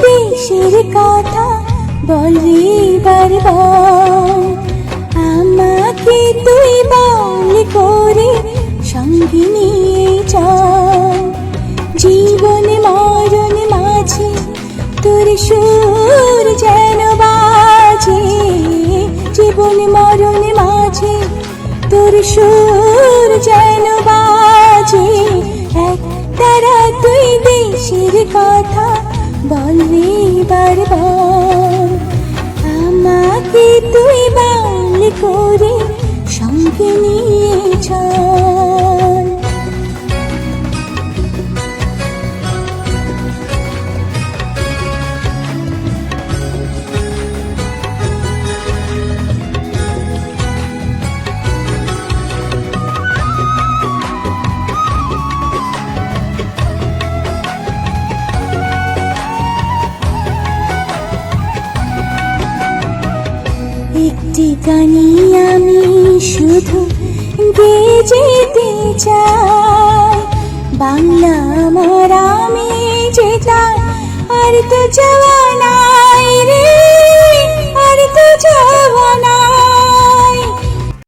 দেশের কথা বলবি বারবার আমাকে তুই বল করে সঙ্গে নিয়ে জীবন মরণ মাঝে তোর সুর যেন বাজে। জীবন মরণ মাঝে তোর সুর যেন বাজে। তুই বাল করে সঙ্গে গানি আমি শুধু গেয়ে যেতে চাই। বাংলা আমার আমি যেটা আর তো যাওয়া